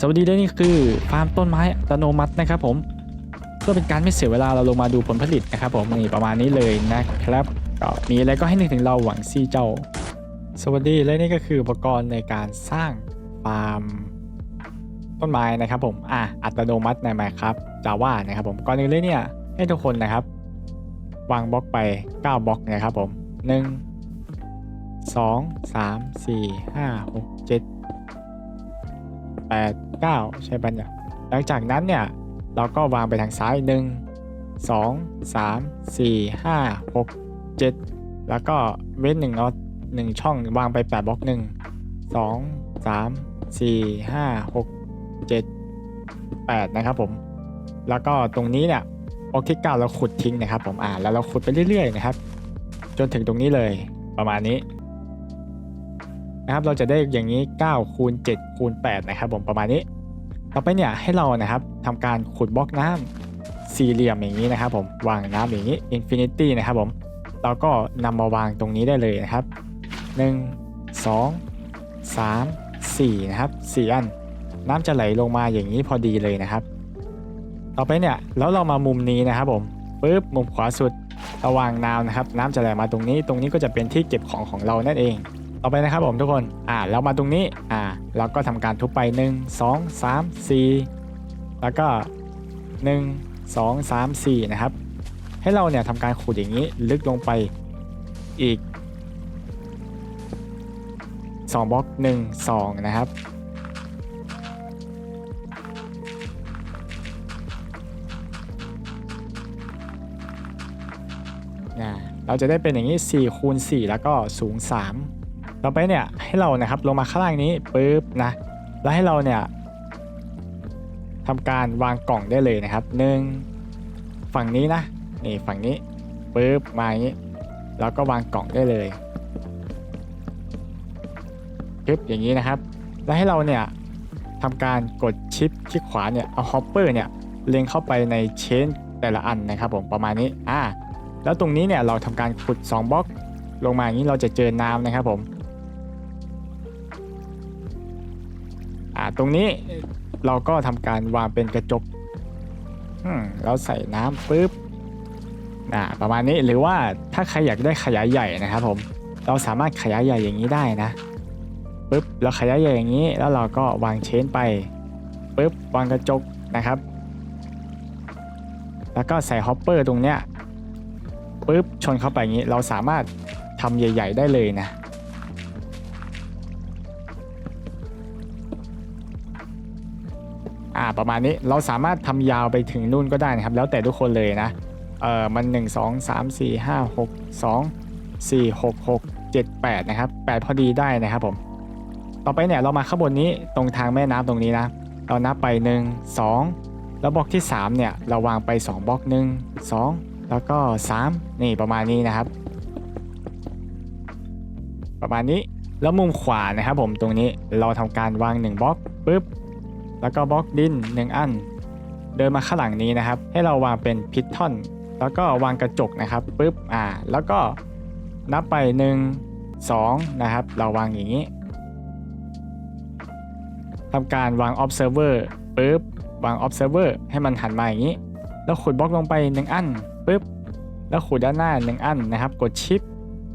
สวัสดีด้วยนี่คือฟาร์มต้นไม้อัตโนมัตินะครับผมเพื่อเป็นการไม่เสียเวลาเราลงมาดูผลผลิตนะครับผมนี่ประมาณนี้เลยนะครับก็มีอะไรก็ให้นึกถึงเราหวังซี่เจ้า สวัสดีและนี่ก็คืออุปกรณ์ในการสร้างฟาร์มต้นไม้นะครับผมอะอัตโนมัติใน Minecraft Java นะครับผมก่อนอื่นเลยเนี่ยให้ทุกคนนะครับ วางบล็อกไป 9บล็อกนะครับผม 1 2 3 4 5 6 7 8 9 ใช่ปะเนี่ยหลังจากนั้นเนี่ย เราก็วางไปทางซ้าย 1 2 3 4 5 6 7 แล้วก็เว้นหนึ่งเนาะหนึ่งช่องวางไป 8 บล็อก 1 2 3 4 5 6 7 8 นะครับผม แล้วก็ตรงนี้เนี่ยบล็อกที่9เราขุดทิ้งนะครับผมอ่าแล้วเราขุดไปเรื่อยๆนะครับ จนถึงตรงนี้เลยประมาณนี้ นะครับเราจะได้อย่างนี้9คูณ7คูณ8นะครับผมประมาณนี้ ต่อไปเนี่ยให้เรานะครับทำการขุดบล็อกน้ำสี่เหลี่ยมอย่างนี้นะครับ ผมวางน้ำอย่างนี้ Infinity นะครับผมเราก็นำมาวางตรงนี้ได้เลยนะครับ 1 2 3 4นะครับ4อันน้ำจะไหลลงมาอย่างนี้พอดีเลยนะครับ ต่อไปเนี่ยแล้วเรามามุมนี้นะครับผมปึ๊บมุมขวาสุดระวางน้ำนะครับ น้ำจะไหลมาตรงนี้ ตรงนี้ก็จะเป็นที่เก็บของของเรานั่นเอง ต่อไปนะครับผมทุกคนอ่าเรามาตรงนี้อ่าเราก็ทำการทุบไป 1 2 3 4 แล้วก็ 1 2 3 4 นะครับ ให้เราเนี่ยทำการขุดอย่างนี้ลึกลงไปอีก 2บล็อก1 2 นะครับเราจะได้เป็นอย่างนี้4คูณ4แล้วก็สูง 3 ต่อไปเนี่ยให้เรานะครับลงมาข้างล่างนี้ปุ๊บนะแล้วให้เราเนี่ยทำการวางกล่องได้เลยนะครับหนึ่งฝั่งนี้นะนี่ฝั่งนี้ปุ๊บมาอย่างนี้แล้วก็วางกล่องได้เลยปึ๊บอย่างนี้นะครับ แล้วให้เราเนี่ยทำการกดชิปคลิกขวาเนี่ยเอาฮอปเปอร์เนี่ยเล็งเข้าไปในเชนแต่ละอันนะครับผมประมาณนี้อ่าแล้วตรงนี้เนี่ยเราทำการขุด2บล็อกลงมาอย่างนี้เราจะเจอน้ำนะครับผม ตรงนี้เราก็ทำการวางเป็นกระจกอืมเราใส่น้ำปุ๊บอ่าประมาณนี้หรือว่าถ้าใครอยากได้ขยายใหญ่นะครับผมเราสามารถขยายใหญ่อย่างนี้ได้นะปุ๊บเราขยายใหญ่อย่างนี้ แล้วเราก็วางเชนไปปุ๊บวางกระจกนะครับ แล้วก็ใส่ฮอปเปอร์ตรงเนี้ยปุ๊บชนเข้าไปอย่างนี้เราสามารถทำใหญ่ ๆ ได้เลยนะาประมาณนี้เราสามารถทำยาวไปถึงนู่นก็ได้นะครับ แล้วแต่ทุกคนเลยนะเออมัน 1 2 3 4 5 6 2 4 6 6 7 8 นะครับ 8 พอดีได้นะครับผม ต่อไปเนี่ยเรามาข้างบนนี้ตรงทางแม่น้ำตรงนี้นะ เรานับไป 1 2 แล้วบล็อกที่ 3 เนี่ย เราวางไป 2 บล็อก 1 2 แล้วก็ 3 นี่ประมาณนี้นะครับ ประมาณนี้แล้วมุมขวานะครับผมตรงนี้เราทำการวาง 1 บล็อกปุ๊บ แล้วก็บล็อกดิน 1 อัน เดินมาข้างหลังนี้นะครับ ให้เราวางเป็นพิททอนแล้วก็วางกระจกนะครับปุ๊บอ่า แล้วก็นับไป 1 2 นะครับ เราวางอย่างนี้ทำการวาง observer ปุ๊บวาง observer ให้มันหันมาอย่างนี้ แล้วขุดบล็อกลงไป 1 อันปุ๊บแล้วขุดด้านหน้า 1 อันนะครับ กดชิป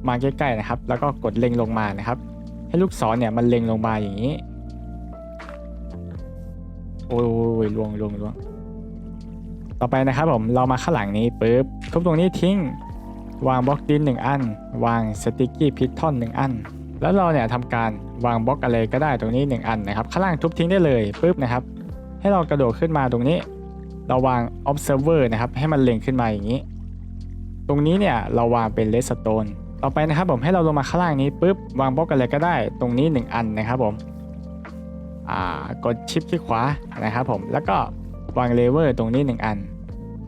มาใกล้ๆนะครับ แล้วก็กดเล็งลงมานะครับ ให้ลูกศรเนี่ยมันเล็งลงมาอย่างนี้ โอ้ยลวงลวงลวง ต่อไปนะครับผมเรามาข้างหลังนี้ปุ๊บทุบตรงนี้ทิ้ง วางบล็อกดิน1อัน วางสติกกี้พิททอน1อัน แล้วเราเนี่ยทำการวางบล็อกอะไรก็ได้ตรงนี้ 1 อันนะครับ ข้างล่างทุบทิ้งได้เลยปุ๊บนะครับ ให้เรากระโดดขึ้นมาตรงนี้ เราวาง observer นะครับ ให้มันเล็งขึ้นมาอย่างนี้ ตรงนี้เนี่ยเราวางเป็น redstone ต่อไปนะครับผมให้เราลงมาข้างล่างนี้ปุ๊บวางบล็อกอะไรก็ได้ ตรงนี้ 1 อันนะครับผม กดชิปที่ขวานะครับผมแล้วก็วางเลเวอร์ตรงนี้1อัน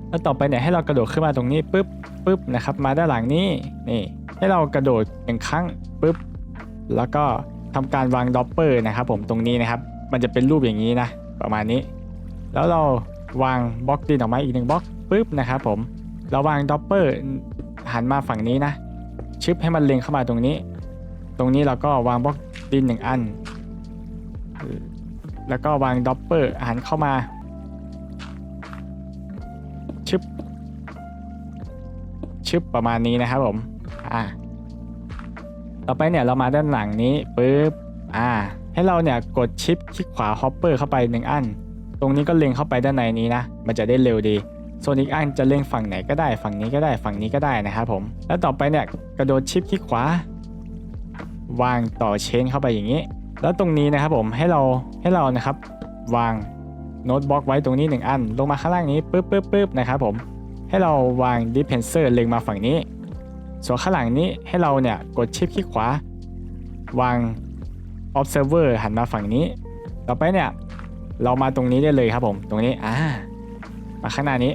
แล้วต่อไปเนี่ยให้เรากระโดดขึ้นมาตรงนี้ปุ๊บปุ๊บนะครับมาด้านหลังนี้นี่ให้เรากระโดดหนึ่งครั้งปุ๊บแล้วก็ทำการวางด็อปเปอร์นะครับผมตรงนี้นะครับ มันจะเป็นรูปอย่างนี้นะ ประมาณนี้ แล้วเราวางบล็อกดินออกมาอีกหนึ่งบล็อกปุ๊บนะครับผมเราวางด็อปเปอร์หันมาฝั่งนี้นะชิปให้มันเล็งเข้ามาตรงนี้ ตรงนี้เราก็วางบล็อกดินหนึ่งอัน แล้วก็วางด็อปเปอร์หันเข้ามา ชึบ ชึบประมาณนี้นะครับผม อ่า ต่อไปเนี่ยเรามาด้านหลังนี้ปุ๊บ อ่า ให้เราเนี่ยกดชิปคลิกขวาฮอปเปอร์เข้าไปหนึ่งอัน ตรงนี้ก็เล็งเข้าไปด้านในนี้นะ มันจะได้เร็วดีส่วนอีกอันจะเล็งฝั่งไหนก็ได้ฝั่งนี้ก็ได้ฝั่งนี้ก็ได้นะครับผม แล้วต่อไปเนี่ยกระโดดชิปคลิกขวา วางต่อเชนเข้าไปอย่างนี้ แล้วตรงนี้นะครับผมให้เราให้เรานะครับ วางโน้ตบล็อกไว้ตรงนี้หนึ่งอัน ลงมาข้างล่างนี้ปึ๊บปึ๊บปึ๊บนะครับผมให้เราวางดิเพนเซอร์เล็งมาฝั่งนี้ ส่วนข้างหลังนี้ให้เราเนี่ยกดชิปคลิกขวา วาง observer หันมาฝั่งนี้ ต่อไปเนี่ยเรามาตรงนี้ได้เลยครับผมตรงนี้อ่ามาข้างหน้านี้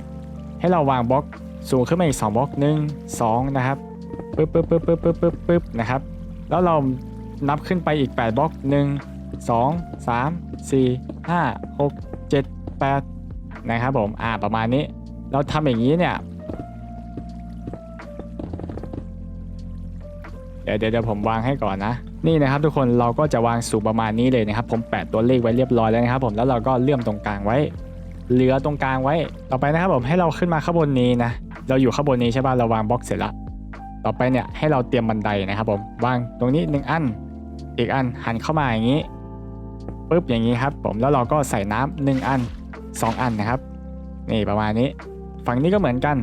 ให้เราวางบล็อกสูงขึ้นมาอีก 2บล็อกหนึ่งสองนะครับปึ๊บปึ๊บปึ๊บปึ๊บปึ๊บปึ๊บปึ๊บนะครับแล้วเรา นับขึ้นไปอีก 8 บล็อก 1 2 3 4 5 6 7 8 นะครับผม อ่า ประมาณนี้ เราทำอย่างนี้เนี่ย เดี๋ยวเดี๋ยวผมวางให้ก่อนนะ นี่นะครับทุกคน เราก็จะวางสูงประมาณนี้เลยนะครับ ผมแปะตัวเลขไว้เรียบร้อยแล้วนะครับผม แล้วเราก็เลื่อมตรงกลางไว้ เหลือตรงกลางไว้ ต่อไปนะครับผมให้เราขึ้นมาข้างบนนี้นะ เราอยู่ข้างบนนี้ใช่ป่ะ เราวางบล็อกเสร็จล้วต่อไปเนี่ยให้เราเตรียมบันไดนะครับผมวางตรงนี้หนึ่งอัน อีกอันหันเข้ามาอย่างนี้ปุ๊บอย่างนี้ครับ ผมแล้วเราก็ใส่น้ำหนึ่งอันสองอันนะครับ นี่ประมาณนี้ ฝั่งนี้ก็เหมือนกัน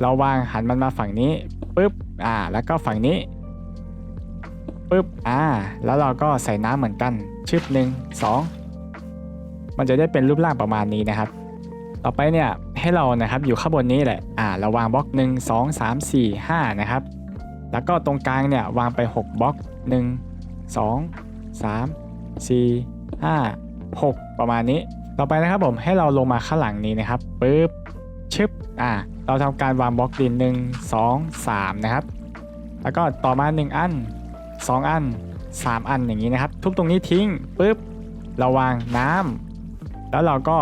เราวางหันมันมาฝั่งนี้ปุ๊บอ่า แล้วก็ฝั่งนี้ปุ๊บอ่า แล้วเราก็ใส่น้ำเหมือนกันชึบหนึ่งสองมันจะได้เป็นรูปร่างประมาณนี้นะครับ ต่อไปเนี่ยให้เรานะครับอยู่ข้างบนนี้แหละอ่าเราวางบล็อกหนึ่งสองสามสี่ห้านะครับ แล้วก็ตรงกลางเนี่ยวางไป 6บล็อก 1 2 3 4 5 6 ประมาณนี้ ต่อไปนะครับผมให้เราลงมาข้างหลังนี้นะครับปึ๊บชึบอ่าเราทำการวางบล็อกดิน1 2 3นะครับ แล้วก็ต่อมา 1 อัน 2 อัน 3 อันอย่างนี้นะครับ ทุบตรงนี้ทิ้งปึ๊บเราวางน้ำแล้วเราก็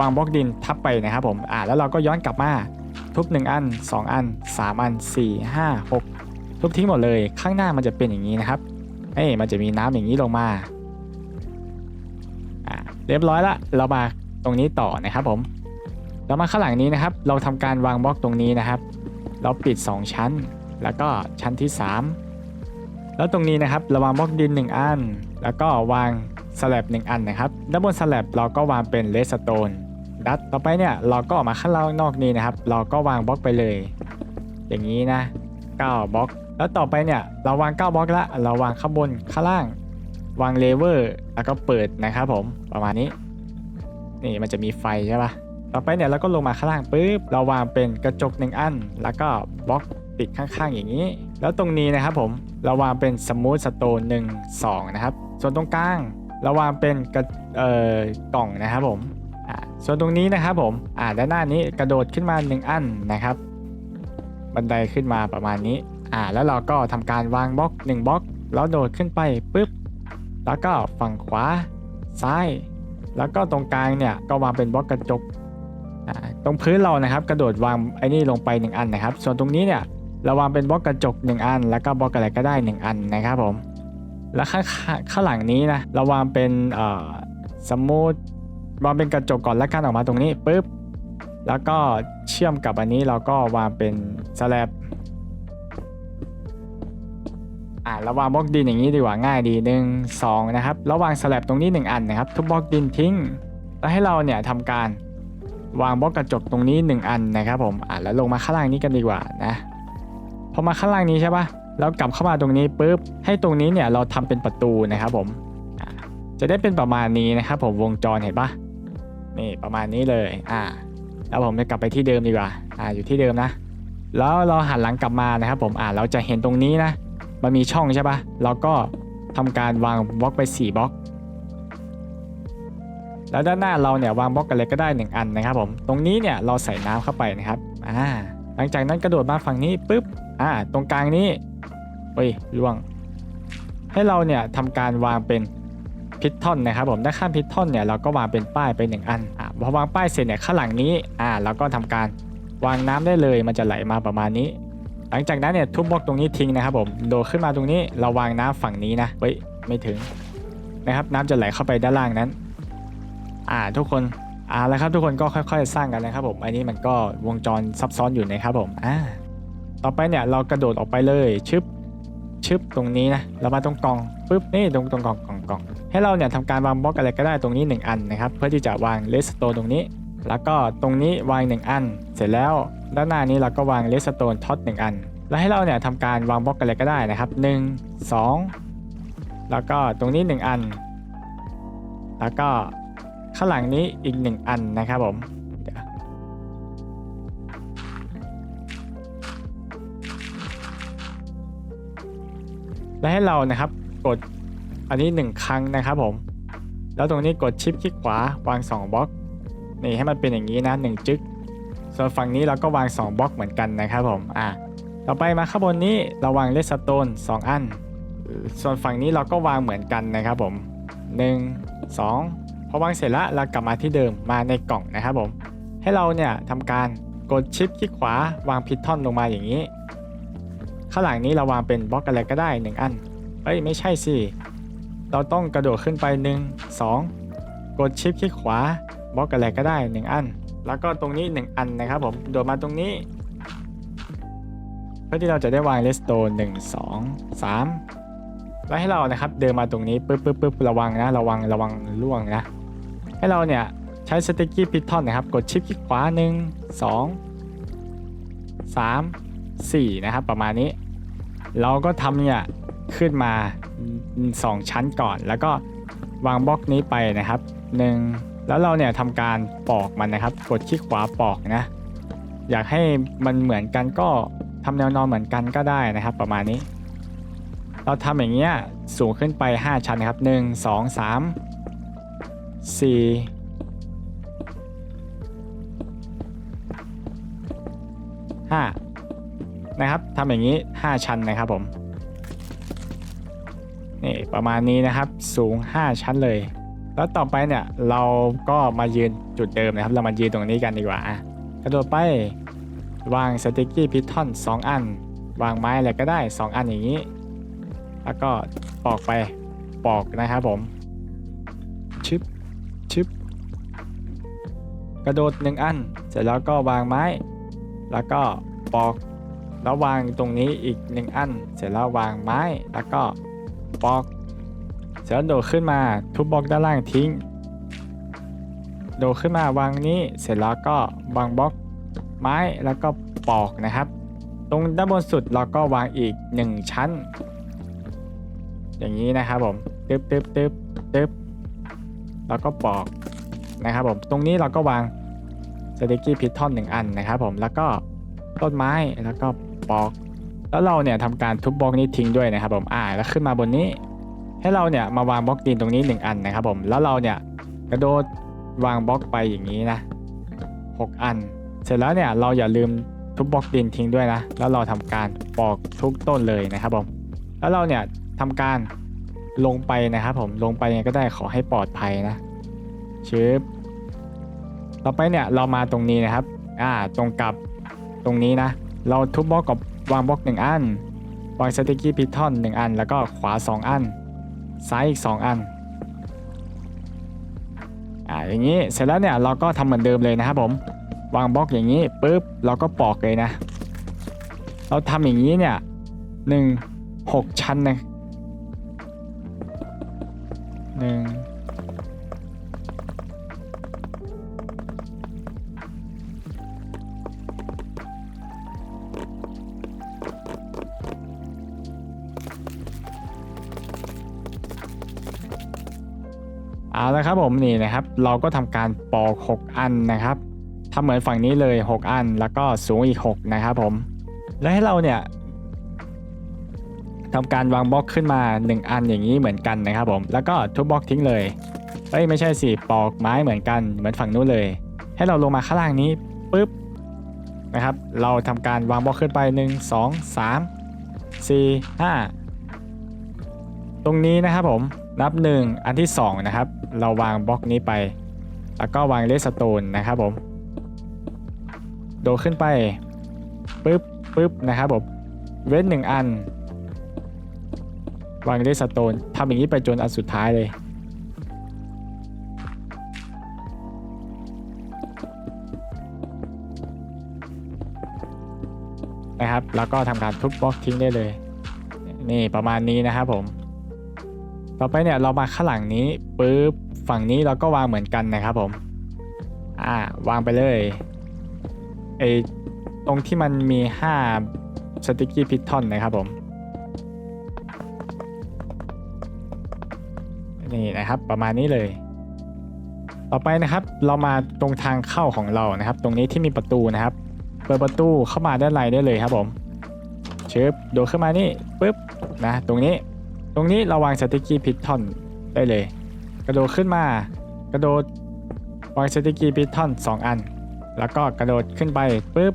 วางบล็อกดินทับไปนะครับผมอ่าแล้วเราก็ย้อนกลับมาทุบ 1 อัน 2 อัน 3 อัน 4 5 6 ทุบทิ้งหมดเลย ข้างหน้ามันจะเป็นอย่างนี้นะครับเอ้ยมันจะมีน้ำอย่างนี้ลงมาอ่าเรียบร้อยละ เรามาตรงนี้ต่อนะครับผม เรามาข้างหลังนี้นะครับ เราทำการวางบล็อกตรงนี้นะครับ เราปิด 2 ชั้น แล้วก็ชั้นที่ 3 แล้วตรงนี้นะครับ เราวางบล็อกดิน 1 อัน แล้วก็วางสลับ1อันนะครับด้านบนสลับเราก็วางเป็นเลสโตนดัดต่อไปเนี่ยเราก็ออกมาข้างนอกนี้นะครับ เราก็วางบล็อกไปเลย อย่างนี้นะ9บล็อก แล้วต่อไปเนี่ยเราวาง9บล็อกล้วเราวางข้างบนข้างล่าง วางเลเวอร์แล้วก็เปิดนะครับผมประมาณนี้ นี่มันจะมีไฟใช่ปะต่อไปเนี่ยเราก็ลงมาข้างล่างปุ๊บเราวางเป็นกระจกหนึ่งอัน แล้วก็บล็อกติดข้างๆอย่างนี้ แล้วตรงนี้นะครับผมเราวางเป็นสมูทสโตนหนึ่งสองนะครับ ส่วนตรงกลางเราวางเป็นกระเอ่อกล่องนะครับผมอ่าส่วนตรงนี้นะครับผมอ่าด้านหน้านี้กระโดดขึ้นมา 1 อันนะครับ บันไดขึ้นมาประมาณนี้ อ่าแล้วเราก็ทำการวางบล็อก1บล็อก แล้วโดดขึ้นไปปุ๊บแล้วก็ฝั่งขวาซ้าย แล้วก็ตรงกลางเนี่ยก็วางเป็นบล็อกกระจกอ่าตรงพื้นเรานะครับ กระโดดวางไอ้นี่ลงไป 1 อันนะครับ ส่วนตรงนี้เนี่ยเราวางเป็นบล็อกกระจก 1 อัน แล้วก็บล็อกอะไรก็ได้ 1 อันนะครับผมแล้วข้างข้างหลังนี้นะเราวางเป็นเอ่อสมูทวางเป็นกระจกก่อนแล้วกันออกมาตรงนี้ปุ๊บแล้วก็เชื่อมกับอันนี้เราก็วางเป็นสแลบ เราวางบล็อกดินอย่างนี้ดีกว่าง่ายดีหนึ่งสองนะครับแล้ววางสแลบตรงนี้ 1 อันนะครับ ทุบบล็อกดินทิ้ง แล้วให้เราเนี่ยทำการวางบล็อกกระจกตรงนี้ 1 อันนะครับผมอ่าแล้วลงมาข้างล่างนี้กันดีกว่านะพอมาข้างล่างนี้ใช่ปะแล้วกลับเข้ามาตรงนี้ปุ๊บให้ตรงนี้เนี่ยเราทำเป็นประตูนะครับผมจะได้เป็นประมาณนี้นะครับผมวงจรเห็นปะนี่ประมาณนี้เลยอ่าแล้วผมจะกลับไปที่เดิมดีกว่าอ่าอยู่ที่เดิมนะ แล้วเราหันหลังกลับมานะครับผมอ่าเราจะเห็นตรงนี้นะ มันมีช่องใช่ปะเราก็ทำการวางบล็อกไป 4บล็อก แล้วด้านหน้าเราเนี่ยวางบล็อกอะไรก็ได้ 1 อันนะครับผม ตรงนี้เนี่ยเราใส่น้ำเข้าไปนะครับ อ่า หลังจากนั้นกระโดดมาฝั่งนี้ปุ๊บ อ่า ตรงกลางนี้เฮ้ยล่วง ให้เราเนี่ยทำการวางเป็นพิททอนนะครับผม ด้านข้างพิททอนเนี่ยเราก็วางเป็นป้ายไปหนึ่งอัน อะพอวางป้ายเสร็จเนี่ยข้างหลังนี้ อ่าเราก็ทำการวางน้ำได้เลย มันจะไหลมาประมาณนี้ หลังจากนั้นเนี่ยทุบบล็อกตรงนี้ทิ้งนะครับผมโดดขึ้นมาตรงนี้เราวางน้ำฝั่งนี้นะเฮ้ยไม่ถึงนะครับน้ำจะไหลเข้าไปด้านล่างนั้น อ่าทุกคนอ่าแล้วครับทุกคนก็ค่อยๆ สร้างกันนะครับผมอันนี้มันก็วงจรซับซ้อนอยู่นะครับผมอ่าต่อไปเนี่ยเรากระโดดออกไปเลยชึบชึบตรงนี้นะเรามาตรงกล่องปุ๊บนี่ตรงตรงกล่องกล่องกล่องให้เราเนี่ยทำการวางบล็อกอะไรก็ได้ตรงนี้ 1 อันนะครับ เพื่อที่จะวางเลสโตตรงนี้ แล้วก็ตรงนี้วาง 1 อัน เสร็จแล้ว ด้านหน้านี้เราก็วางเลสโตนท็อต1อัน แล้วให้เราเนี่ยทำการวางบล็อกอะไรก็ได้นะครับ 1 2 แล้วก็ตรงนี้ 1 อัน แล้วก็ข้างหลังนี้อีก 1 อันนะครับผมเดี๋ยวและให้เรานะครับกดอันนี้ 1 ครั้งนะครับผม แล้วตรงนี้กดชิปคลิกขวาวาง 2บล็อกนี่ให้มันเป็นอย่างนี้นะ1จึ๊ก ส่วนฝั่งนี้เราก็วาง 2 บล็อกเหมือนกันนะครับผมอะต่อไปมาข้างบนนี้เราวางเลสโตน2 อัน ส่วนฝั่งนี้เราก็วางเหมือนกันนะครับผม 1 2 พอวางเสร็จแล้วเรากลับมาที่เดิมมาในกล่องนะครับผม ให้เราเนี่ยทำการกดชิปคลิกขวาวางพิททอนลงมาอย่างนี้ ข้างหลังนี้เราวางเป็นบล็อกอะไรก็ได้ 1 อันเอ้ยไม่ใช่สิเราต้องกระโดดขึ้นไป 1 2 กดชิปคลิกขวาบล็อกอะไรก็ได้ 1 อัน แล้วก็ตรงนี้ 1 อันนะครับผมโดดมาตรงนี้ เพื่อที่เราจะได้วางเลสโตนหนึ่งสองสามแล้วให้เรานะครับเดินมาตรงนี้ปึ๊บปึ๊บปึ๊บระวังนะระวังระวังล่วงนะ ให้เราเนี่ยใช้สติกกี้พิททอนนะครับ กดชิปคลิกขวาหนึ่งสองสามสี่นะครับประมาณนี้ เราก็ทำเนี่ยขึ้นมาสองชั้นก่อน แล้วก็วางบล็อกนี้ไปนะครับหนึ่ง แล้วเราเนี่ยทำการปอกมันนะครับ กดคลิกขวาปอกนะ อยากให้มันเหมือนกันก็ทำแนวนอนเหมือนกันก็ได้นะครับ ประมาณนี้ เราทำอย่างเงี้ยสูงขึ้นไป 5 ชั้นนะครับ 1 2 3 4 5นะครับทำอย่างนี้ 5 ชั้นนะครับผมนี่ประมาณนี้นะครับสูง 5 ชั้นเลย แล้วต่อไปเนี่ยเราก็มายืนจุดเดิมนะครับ เรามายืนตรงนี้กันดีกว่าอะกระโดดไปวางสติกกี้พิทอน2อัน วางไม้อะไรก็ได้ 2 อันอย่างนี้ แล้วก็ปอกไปปอกนะครับผมชึบชึบกระโดด 1 อัน เสร็จแล้วก็วางไม้ แล้วก็ปอกแล้ววางตรงนี้อีก 1 อัน เสร็จแล้ววางไม้แล้วก็ปอก แล้วโดดขึ้นมาทุบบล็อกด้านล่างทิ้ง โดดขึ้นมาวางนี้เสร็จแล้วก็วางบล็อกไม้แล้วก็ปอกนะครับ ตรงด้านบนสุดเราก็วางอีก 1 ชั้น อย่างนี้นะครับผมตึ๊บตึ๊บตึ๊บตึ๊บแล้วก็ปอกนะครับผมตรงนี้เราก็วางสเต็กกี้พิททอนหนึ่งอันนะครับผมแล้วก็ต้นไม้แล้วก็ปอก แล้วเราเนี่ยทำการทุบบล็อกนี้ทิ้งด้วยนะครับผมอ่าแล้วขึ้นมาบนนี้ ให้เราเนี่ยมาวางบล็อกดินตรงนี้ 1 อันนะครับผมแล้วเราเนี่ยกระโดดวางบล็อกไปอย่างนี้นะ 6 อัน เสร็จแล้วเนี่ยเราอย่าลืมทุบบล็อกดินทิ้งด้วยนะ แล้วเราทำการปอกทุกต้นเลยนะครับผมแล้วเราเนี่ยทำการลงไปนะครับผมลงไปยังไงก็ได้ขอให้ปลอดภัยนะชึบต่อไปเนี่ยเรามาตรงนี้นะครับ อ่าตรงกับตรงนี้นะ เราทุบบล็อกกับวางบล็อกหนึ่งอันวางสติกกี้พิททอนหนึ่งอัน แล้วก็ขวา 2 อัน ซ้ายอีก 2 อันอ่าอย่างนี้เสร็จแล้วเนี่ยเราก็ทำเหมือนเดิมเลยนะครับผมวางบล็อกอย่างนี้ปุ๊บเราก็ปอกเลยนะ เราทำอย่างนี้เนี่ยหนึ่งหกชั้นนะหนึ่ง เอาละครับผมนี่นะครับ เราก็ทำการปอก 6 อันนะครับทำเหมือนฝั่งนี้เลย 6 อันแล้วก็สูงอีก 6 นะครับผม แล้วให้เราเนี่ยทำการวางบล็อกขึ้นมา 1 อันอย่างนี้เหมือนกันนะครับผม แล้วก็ทุบบล็อกทิ้งเลยเอ้ยไม่ใช่สิปอกไม้เหมือนกันเหมือนฝั่งนู้นเลย ให้เราลงมาข้างล่างนี้ปุ๊บนะครับ เราทำการวางบล็อกขึ้นไป 1 2 3 4 5 ตรงนี้นะครับผม นับ 1 อันที่ 2 นะครับ เราวางบล็อกนี้ไป แล้วก็วางเลสโตนนะครับผม โดดขึ้นไปปึ๊บปึ๊บนะครับผม เว้นหนึ่งอัน วางเลสโตนทำอย่างนี้ไปจนอันสุดท้ายเลย นะครับ แล้วก็ทำการทุบบล็อกทิ้งได้เลย นี่ประมาณนี้นะครับผม ต่อไปเนี่ยเรามาข้างหลังนี้ปุ๊บฝั่งนี้เราก็วางเหมือนกันนะครับผม อ่าวางไปเลยไอตรงที่มันมี5สติกี้พิททอนนะครับผมนี่นะครับประมาณนี้เลย ต่อไปนะครับเรามาตรงทางเข้าของเรานะครับ ตรงนี้ที่มีประตูนะครับ เปิดประตูเข้ามาด้านในได้เลยครับผมเชิบโดดขึ้นมานี่ปุ๊บนะตรงนี้ ตรงนี้เราวางสติกกี้พิททอนได้เลย กระโดดขึ้นมา กระโดดวางสติกกี้พิททอน2 อัน แล้วก็กระโดดขึ้นไปปุ๊บ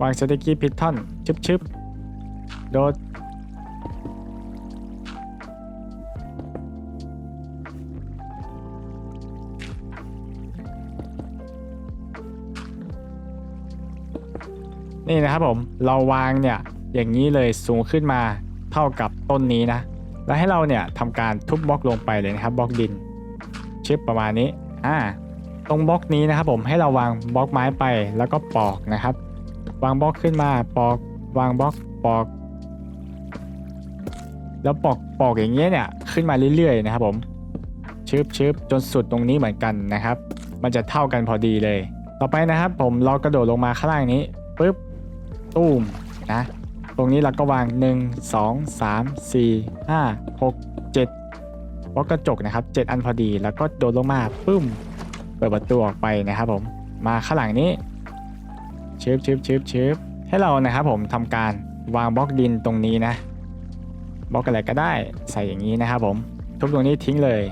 วางสติกกี้พิททอนชึบชึบโดดนี่นะครับผมเราวางเนี่ยอย่างนี้เลยสูงขึ้นมา เท่ากับต้นนี้นะ แล้วให้เราเนี่ยทำการทุบบล็อกลงไปเลยนะครับบล็อกดินชิปประมาณนี้อ่าตรงบล็อกนี้นะครับผมให้เราวางบล็อกไม้ไปแล้วก็ปอกนะครับ วางบล็อกขึ้นมาปอกวางบล็อกปอก แล้วปอกปอกอย่างเงี้ยเนี่ยขึ้นมาเรื่อยๆนะครับผมชึบชึบจนสุดตรงนี้เหมือนกันนะครับ มันจะเท่ากันพอดีเลย ต่อไปนะครับผมเรากระโดดลงมาข้างล่างนี้ปุ๊บตูมนะ ตรงนี้เราก็วาง 1 2 3 4 5 6 7บล็อกกระจกนะครับ 7 อันพอดี แล้วก็โดดลงมาปึ้ม เปิดประตูออกไปนะครับผม มาข้างหลังนี้ชึบชึบชึบชึบให้เรานะครับผมทำการวางบล็อกดินตรงนี้นะ บล็อกอะไรก็ได้ใส่อย่างนี้นะครับผม ทุบตรงนี้ทิ้งเลย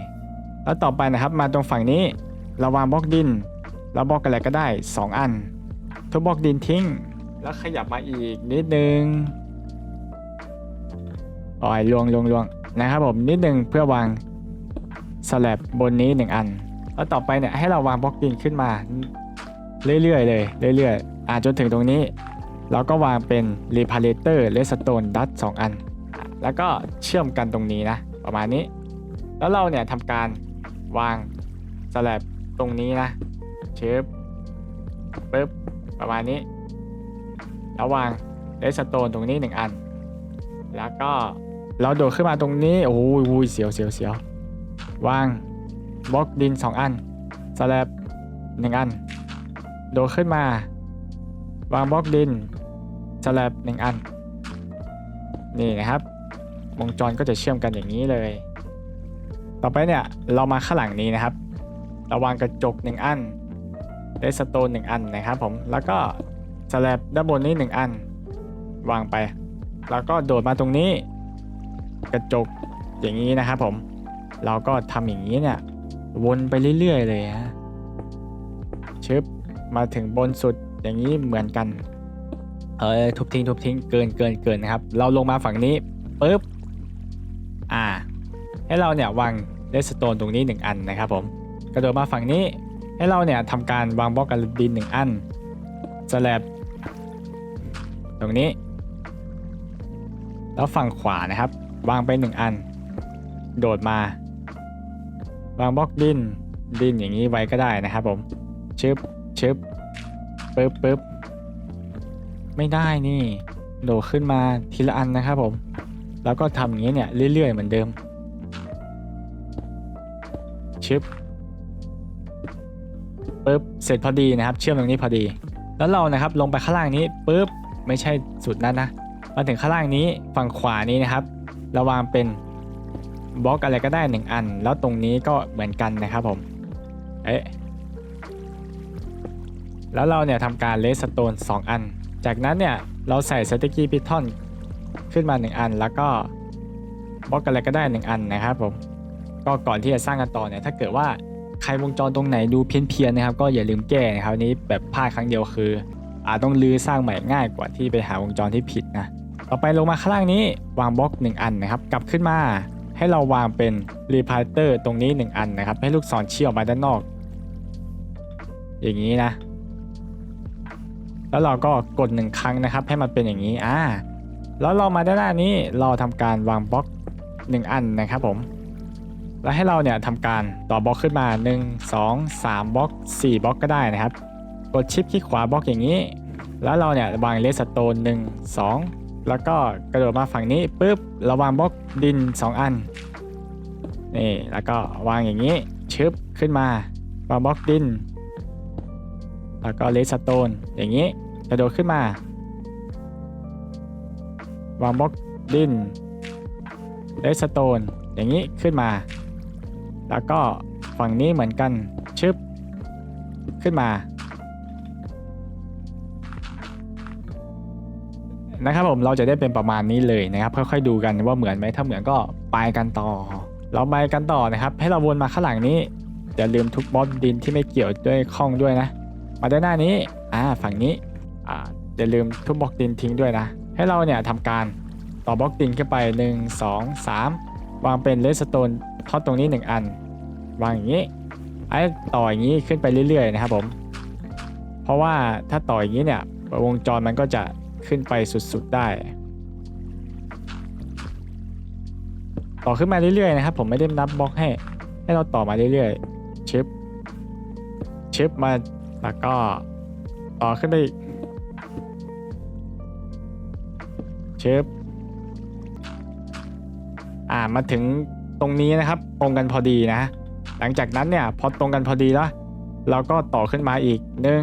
แล้วต่อไปนะครับมาตรงฝั่งนี้เราวางบล็อกดิน แล้วบล็อกอะไรก็ได้ 2 อัน ทุบบล็อกดินทิ้ง แล้วขยับมาอีกนิดนึงปล่อยลวงลวงลวงนะครับผมนิดนึงเพื่อวางสแลบบนนี้1อัน แล้วต่อไปเนี่ยให้เราวางบล็อกดินขึ้นมาเรื่อยๆเลยเรื่อยๆอ่าจนถึงตรงนี้ เราก็วางเป็น reparator แลสโตนดัตสองอัน แล้วก็เชื่อมกันตรงนี้นะ ประมาณนี้ แล้วเราเนี่ยทำการวางสแลบตรงนี้นะเชิบปึ๊บประมาณนี้ แล้ววางเลสโตนตรงนี้หนึ่งอัน แล้วก็เราโดดขึ้นมาตรงนี้โอ้โหอุ้ยเสียวเสียวเสียววางบล็อกดิน2อันสแลบหนึ่งอัน โดดขึ้นมา วางบล็อกดินสแลบหนึ่งอัน นี่นะครับวงจรก็จะเชื่อมกันอย่างนี้เลย ต่อไปเนี่ยเรามาข้างหลังนี้นะครับราวางกระจกหนึ่งอันเลสโตนหนึ่งอันนะครับผมแล้วก็ สแลบด้านบนนี้หนึ่งอัน วางไป แล้วก็โดดมาตรงนี้ กระจกอย่างนี้นะครับผม เราก็ทำอย่างนี้เนี่ย วนไปเรื่อย ๆ เลยฮะชึบมาถึงบนสุดอย่างนี้เหมือนกัน เออทุบทิ้งทุบทิ้งเกินเกินเกินนะครับ เราลงมาฝั่งนี้ปุ๊บอ่า ให้เราเนี่ยวางเลสโตนตรงนี้ 1 อันนะครับผม กระโดดมาฝั่งนี้ให้เราเนี่ยทำการวางบล็อกกันดิน 1 อันสแลบ ตรงนี้ แล้วฝั่งขวานะครับ วางไป1อัน โดดมา วางบล็อกดินดินอย่างนี้ไว้ก็ได้นะครับผมชึบชึบปึ๊บปึ๊บไม่ได้นี่โดดขึ้นมาทีละอันนะครับผม แล้วก็ทำอย่างนี้เนี่ยเรื่อยๆเหมือนเดิมชึบปึ๊บเสร็จพอดีนะครับ เชื่อมตรงนี้พอดี แล้วเรานะครับลงไปข้างล่างนี้ปึ๊บ ไม่ใช่สุดนั้นนะ มาถึงข้างล่างนี้ฝั่งขวานี้นะครับเราวางเป็นบล็อกอะไรก็ได้หนึ่งอัน แล้วตรงนี้ก็เหมือนกันนะครับผม เอ๊ะ แล้วเราเนี่ยทำการเลสโตน2 อัน จากนั้นเนี่ยเราใส่สติกกี้พิททอนขึ้นมา 1 อัน แล้วก็บล็อกอะไรก็ได้ 1 อันนะครับผม ก็ก่อนที่จะสร้างกันต่อเนี่ยถ้าเกิดว่าใครวงจรตรงไหนดูเพี้ยนๆนะครับ ก็อย่าลืมแก้นะครับนนี้แบบพลาดครั้งเดียวคือ อาจต้องรื้อสร้างใหม่ง่ายกว่าที่ไปหาวงจรที่ผิดนะ ต่อไปลงมาข้างล่างนี้วางบล็อก 1 อันนะครับ กลับขึ้นมา ให้เราวางเป็นรีพาร์เตอร์ตรงนี้ 1 อันนะครับ ให้ลูกศรชี้ออกมาด้านนอก อย่างนี้นะ แล้วเราก็กดหนึ่งครั้งนะครับ ให้มันเป็นอย่างนี้อ่าแล้วเรามาด้านหน้านี้เราทำการวางบล็อก 1 อันนะครับผมแล้วให้เราเนี่ยทำการต่อบล็อกขึ้นมา 1 2 3บล็อก4บล็อกก็ได้นะครับ กดชิปคลิกขวาบล็อกอย่างนี้ แล้วเราเนี่ยวางเลสโตนหนึ่งสองแล้วก็กระโดดมาฝั่งนี้ปุ๊บเราวางบล็อกดิน 2 อันนี่แล้วก็วางอย่างนี้ชึบขึ้นมาวางบล็อกดิน แล้วก็เลสโตนอย่างนี้กระโดดขึ้นมาวางบล็อกดินเลสโตนอย่างนี้ขึ้นมา แล้วก็ฝั่งนี้เหมือนกันชึบขึ้นมา นะครับผมเราจะได้เป็นประมาณนี้เลยนะครับค่อยๆดูกันว่าเหมือนไหมถ้าเหมือนก็ไปกันต่อ เราไปกันต่อนะครับ ให้เราวนมาข้างหลังนี้อย่าลืมทุกบล็อกดินที่ไม่เกี่ยวด้วยข้องด้วยนะ มาด้านหน้านี้อ่าฝั่งนี้อ่าอย่าลืมทุกบล็อกดินทิ้งด้วยนะ ให้เราเนี่ยทำการต่อบล็อกดินขึ้นไป 1 2 3 วางเป็นเลสโตนทอดตรงนี้ 1 อัน วางอย่างนี้ไอ้ต่ออย่างนี้ขึ้นไปเรื่อยๆนะครับผม เพราะว่าถ้าต่ออย่างนี้เนี่ยวงจรมันก็จะ ขึ้นไปสุดๆได้ ต่อขึ้นมาเรื่อยๆนะครับ ผมไม่ได้นับบล็อกให้ ให้เราต่อมาเรื่อยๆชิปชิปมาแล้วก็ต่อขึ้นไปชิปอ่ามาถึงตรงนี้นะครับ ตรงกันพอดีนะ หลังจากนั้นเนี่ยพอตรงกันพอดีแล้วเราก็ต่อขึ้นมาอีกหนึ่ง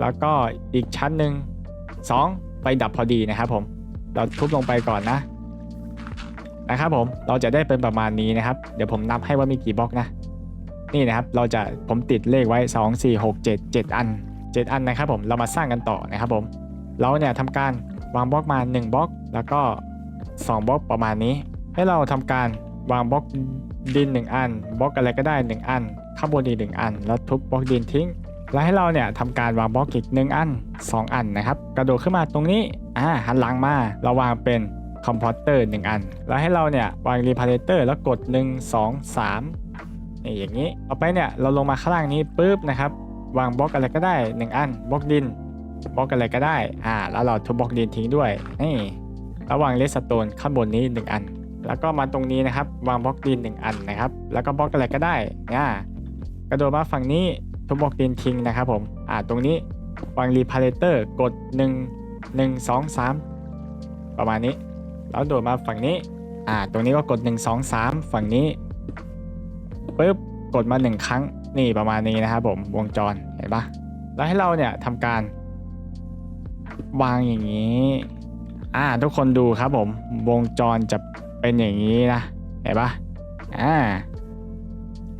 แล้วก็อีกชั้นหนึ่งสองไฟดับพอดีนะครับผมเราทุบลงไปก่อนนะนะครับผมเราจะได้เป็นประมาณนี้นะครับ เดี๋ยวผมนับให้ว่ามีกี่บล็อกนะ นี่นะครับเราจะผมติดเลขไว้ 2 4 6 7 7 อัน 7 อันนะครับผมเรามาสร้างกันต่อนะครับผม เราเนี่ยทำการวางบล็อกมา 1บล็อกแล้วก็ 2บล็อกประมาณนี้ ให้เราทำการวางบล็อกดิน 1 อันบล็อกอะไรก็ได้ 1 อัน ข้างบนอีก1อัน แล้วทุบบล็อกดินทิ้ง แล้วให้เราเนี่ยทำการวางบล็อกอีก1อัน 2 อันนะครับ กระโดดขึ้นมาตรงนี้อ่าหันหลังมาเราวางเป็นคอมพอเตอร์1อัน แล้วให้เราเนี่ยวางรีพาร์เตอร์แล้วกด 1 2 3นี่อย่างนี้ต่อไปเนี่ยเราลงมาข้างล่างนี้ปุ๊บนะครับ วางบล็อกอะไรก็ได้ 1 อันบล็อกดินบล็อกอะไรก็ได้อ่าแล้วเราทุบบล็อกดินทิ้งด้วยนี่แล้ววางเลสโตนข้างบนนี้ 1 อัน แล้วก็มาตรงนี้นะครับ วางบล็อกดิน 1 อันนะครับ แล้วก็บล็อกอะไรก็ได้อ่กระโดดมาฝั่งนี้ ทุบบล็อกดินทิ้งนะครับผมอ่าตรงนี้วางรีพาร์เตอร์กด 1 1 2 3 ประมาณนี้ แล้วโดดมาฝั่งนี้อ่าตรงนี้ก็กด 1 2 3 ฝั่งนี้ปุ๊บกดมา 1 ครั้งนี่ประมาณนี้นะครับผมวงจรเห็นปะแล้วให้เราเนี่ยทำการ วางอย่างนี้อ่าทุกคนดูครับผมวงจรจะเป็นอย่างนี้นะเห็นปะอ่า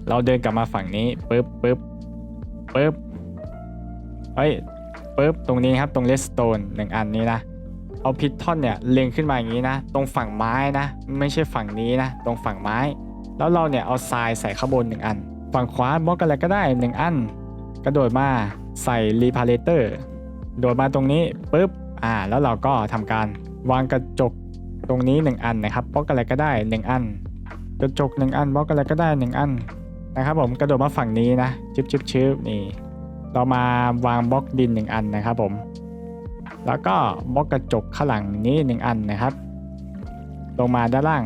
เราเดินกลับมาฝั่งนี้ปุ๊บปุ๊บ ปุ๊บเฮ้ยปุ๊บตรงนี้ครับตรงเลสโตนหนึ่งอันนี้นะเอาพิททอนเนี่ยเล็งขึ้นมาอย่างนี้นะ ตรงฝั่งไม้นะ ไม่ใช่ฝั่งนี้นะ ตรงฝั่งไม้ แล้วเราเนี่ยเอาทรายใส่ข้างบนหนึ่งอัน ฝั่งขวาบล็อกอะไรก็ได้หนึ่งอัน กระโดดมาใส่รีพาร์เตอร์โดดมาตรงนี้ปุ๊บอ่า แล้วเราก็ทำการวางกระจกตรงนี้ 1 อันนะครับบล็อกอะไรก็ได้ 1 อัน กระจก 1 อันบล็อกอะไรก็ได้ 1 อัน นะครับผมกระโดดมาฝั่งนี้นะชิบชิบชิบนี่ เรามาวางบล็อกดิน1อันนะครับผม แล้วก็บล็อกกระจกข้างหลังนี้1อันนะครับ ลงมาด้านล่าง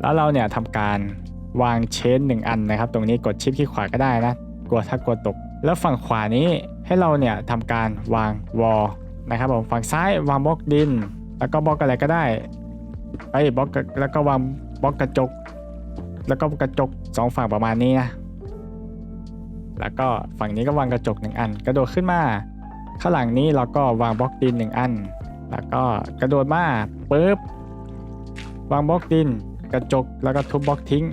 แล้วเราเนี่ยทำการวางเชนหนึ่งอันนะครับ ตรงนี้กดชิปที่ขวาก็ได้นะกลัวถ้ากลัวตก แล้วฝั่งขวานี้ให้เราเนี่ยทำการวางวอลนะครับผมฝั่งซ้ายวางบล็อกดิน แล้วก็บล็อกอะไรก็ได้ไอ้ยบล็อกแล้วก็วางบล็อกกระจก แล้วก็กระจกสองฝั่งประมาณนี้นะ แล้วก็ฝั่งนี้ก็วางกระจกหนึ่งอัน กระโดดขึ้นมา ข้างหลังนี้เราก็วางบล็อกดินหนึ่งอัน แล้วก็กระโดดมาปุ๊บวางบล็อกดิน กระจกแล้วก็ทุบบล็อกทิ้ง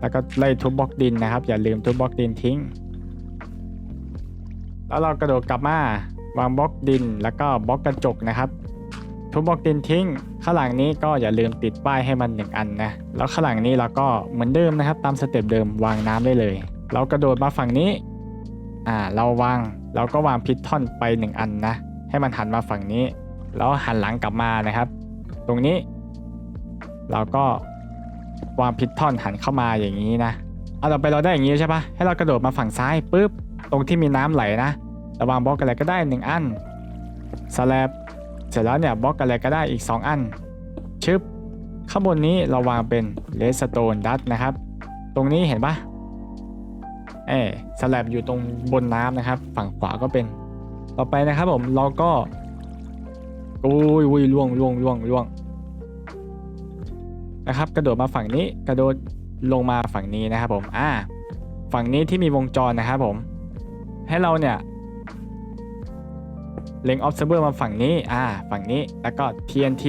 แล้วก็ไล่ทุบบล็อกดินนะครับ อย่าลืมทุบบล็อกดินทิ้ง แล้วเรากระโดดกลับมาวางบล็อกดิน แล้วก็บล็อกกระจกนะครับ ทุบบล็อกดินทิ้ง ข้างหลังนี้ก็อย่าลืมติดป้ายให้มันหนึ่งอันนะแล้วข้างหลังนี้เราก็เหมือนเดิมนะครับ ตามสเต็ปเดิมวางน้ำได้เลย เรากระโดดมาฝั่งนี้ อ่า เราวางเราก็วางพิททอนไปหนึ่งอันนะ ให้มันหันมาฝั่งนี้ แล้วหันหลังกลับมานะครับ ตรงนี้ เราก็วางพิททอนหันเข้ามาอย่างนี้นะ เอาต่อไปเราได้อย่างนี้ใช่ปะให้เรากระโดดมาฝั่งซ้ายปุ๊บ ตรงที่มีน้ำไหลนะเราวางบล็อกอะไรก็ได้ 1 อันสแลบเสร็จแล้วเนี่ยบล็อกอะไรก็ได้อีก 2 อัน ชึบ ข้างบนนี้เราวางเป็นเลสโตนดัตนะครับ ตรงนี้เห็นปะ เอสแลบอยู่ตรงบนน้ำนะครับ ฝั่งขวาก็เป็น ต่อไปนะครับผมเราก็อุ้ยอุ้ยล่วงล่วงล่วงล่วงนะครับ กระโดดมาฝั่งนี้กระโดดลงมาฝั่งนี้นะครับ ผมอ่าฝั่งนี้ที่มีวงจรนะครับผม ให้เราเนี่ยเล็ง observer มาฝั่งนี้ อ่า ฝั่งนี้ แล้วก็ TNT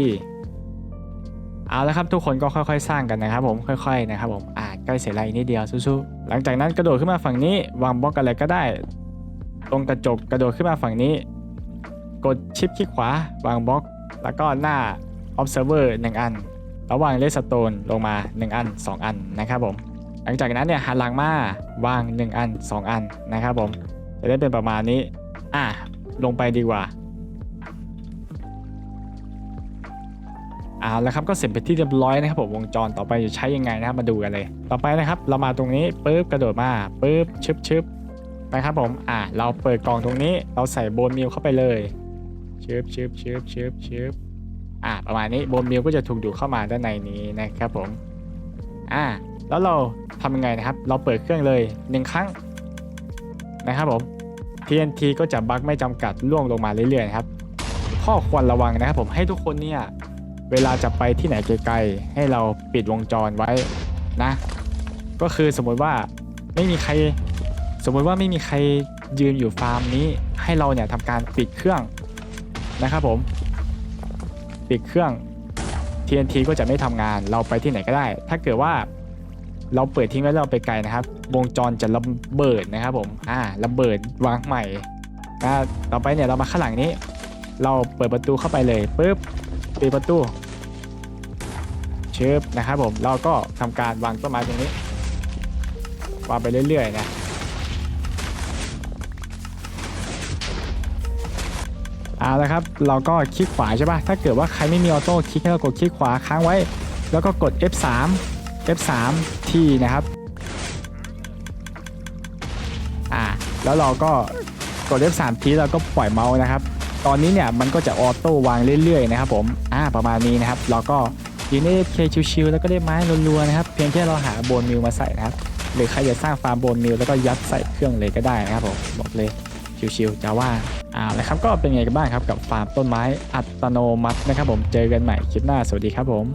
เอาและครับทุกคนก็ค่อยๆ สร้างกันนะครับผม ค่อย ๆ นะครับผม ใกล้เสร็จแล้วอีกนิดเดียวสู้ๆหลังจากนั้นกระโดดขึ้นมาฝั่งนี้วางบล็อกอะไรก็ได้ ตรงกระจกกระโดดขึ้นมาฝั่งนี้ กดชิปคลิกขวาวางบล็อก แล้วก็หน้า observer 1 อันแล้ววางเลสโตนลงมา 1 อัน 2 อันนะครับผม หลังจากนั้นเนี่ยหันหลังมาวาง 1 อัน 2 อันนะครับผมจะได้เป็นประมาณนี้อะลงไปดีกว่า เอาแล้วครับก็เสร็จไปที่เรียบร้อยนะครับผมวงจรต่อไปจะใช้ยังไงนะครับมาดูกันเลย ต่อไปนะครับ เรามาตรงนี้ปุ๊บกระโดดมาปุ๊บชึบชึบนะครับผมอะเราเปิดกล่องตรงนี้เราใส่โบนมิลเข้าไปเลยชึบชึบชึบชึบชึบอะประมาณนี้โบนมิลก็จะถูกดูดเข้ามาด้านในนี้นะครับผมอะแล้วเราทำยังไงนะครับ เราเปิดเครื่องเลยหนึ่งครั้งนะครับผม TNT ก็จะบั๊กไม่จำกัดล่วงลงมาเรื่อยๆนะครับข้อควรระวังนะครับผมให้ทุกคนเนี่ย เวลาจะไปที่ไหนไกลๆให้เราปิดวงจรไว้นะ ก็คือสมมติว่าไม่มีใคร สมมติว่าไม่มีใครยืนอยู่ฟาร์มนี้ ให้เราเนี่ยทำการปิดเครื่องนะครับผม ปิดเครื่อง TNT ก็จะไม่ทำงาน เราไปที่ไหนก็ได้ ถ้าเกิดว่าเราเปิดทิ้งไว้เราไปไกลนะครับ วงจรจะระเบิดนะครับผม อ่าระเบิดวางใหม่นะต่อไปเนี่ยเรามาข้างหลังนี้ เราเปิดประตูเข้าไปเลยปุ๊บ ปิดประตูเชิบนะครับผมเราก็ทำการวางต้นไม้ตรงนี้วางไปเรื่อยๆนะเอาละครับเราก็คลิกขวาใช่ปะถ้าเกิดว่าใครไม่มีออโต้คลิกให้เรากดคลิกขวาค้างไว้ แล้วก็กด F3 F3 ทีนะครับอ่าแล้วเราก็กด F3 ทีแล้วก็ปล่อยเมาส์นะครับ ตอนนี้เนี่ยมันก็จะออโต้วางเรื่อยๆนะครับผมอ่าประมาณนี้นะครับเราก็ยืนได้เคชิวๆแล้วก็ได้ไม้รัวๆนะครับเพียงแค่เราหาโบนมิลมาใส่นะครับหรือใครจะสร้างฟาร์มโบนมิลแล้วก็ยัดใส่เครื่องเลยก็ได้นะครับผมบอกเลยชิวๆจะว่าอ่าแล้วครับก็เป็นไงกันบ้างครับกับฟาร์มต้นไม้อัตโนมัตินะครับผมเจอกันใหม่คลิปหน้าสวัสดีครับผม